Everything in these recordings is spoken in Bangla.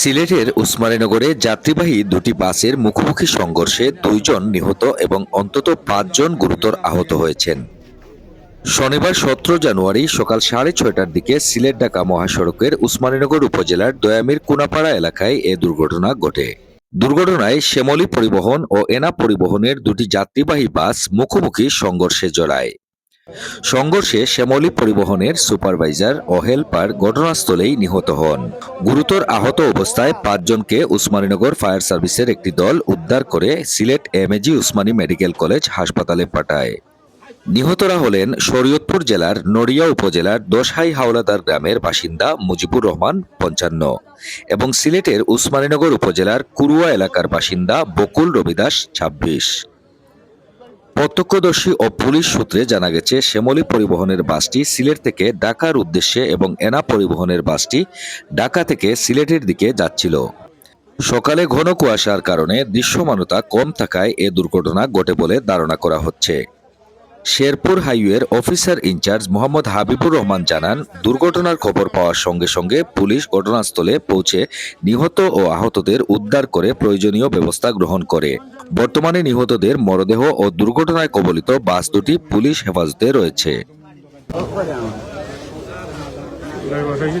সিলেটের উসমানীনগরে যাত্রীবাহী দুটি বাসের মুখোমুখি সংঘর্ষে দুইজন নিহত এবং অন্তত পাঁচজন গুরুতর আহত হয়েছেন। শনিবার সতেরো জানুয়ারি সকাল সাড়ে ছয়টার দিকে সিলেট ঢাকা মহাসড়কের উসমানীনগর উপজেলার দয়ামির কুনাপাড়া এলাকায় এ দুর্ঘটনা ঘটে। দুর্ঘটনায় শ্যামলী পরিবহন ও এনা পরিবহনের দুটি যাত্রীবাহী বাস মুখোমুখি সংঘর্ষে জড়ায়। সংঘর্ষে শ্যামলী পরিবহনের সুপারভাইজার ও হেলপার ঘটনাস্থলেই নিহত হন। গুরুতর আহত অবস্থায় পাঁচজনকে উসমানীনগর ফায়ার সার্ভিসের একটি দল উদ্ধার করে Sylhet MAG Osmani medical college হাসপাতালে পাঠায়। নিহতরা হলেন শরীয়তপুর জেলার নড়িয়া উপজেলার দোসহাই হাওলাদার গ্রামের বাসিন্দা মুজিবুর রহমান পঞ্চান্ন এবং সিলেটের উসমানীনগর উপজেলার কুরুয়া এলাকার বাসিন্দা বকুল রবিদাস ছাব্বিশ। প্রত্যক্ষদর্শী ও পুলিশ সূত্রে জানা গেছে, শ্যামলী পরিবহনের বাসটি সিলেট থেকে ঢাকার উদ্দেশ্যে এবং এনা পরিবহনের বাসটি ঢাকা থেকে সিলেটের দিকে যাচ্ছিল। সকালে ঘন কুয়াশার কারণে দৃশ্যমানতা কম থাকায় এ দুর্ঘটনা ঘটে বলে ধারণা করা হচ্ছে। শেরপুর হাইওয়ের officer in charge Mohammad Habibur Rahman জানান, দুর্ঘটনার খবর পাওয়ার সঙ্গে সঙ্গে পুলিশ ঘটনাস্থলে পৌঁছে নিহত ও আহতদের উদ্ধার করে প্রয়োজনীয় ব্যবস্থা গ্রহণ করে। বর্তমানে নিহতদের মরদেহ ও দুর্ঘটনায় কবলিত বাস দুটি পুলিশ হেফাজতে রয়েছে। ড্রাইভার হয়েছে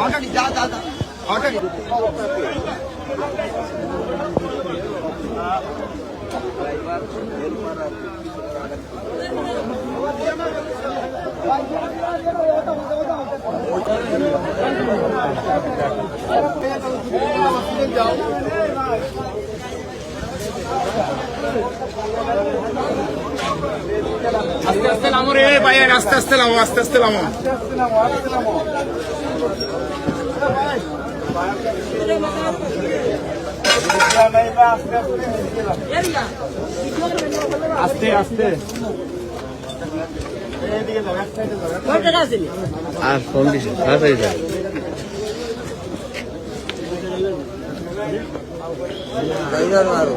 ওই আস্তে আস্তে নামো রে ভাই আস্তে আস্তে নামো আস্তে আস্তে নামো। আস্তে আস্তে। আর ফোন দিছে ড্রাইভার মারো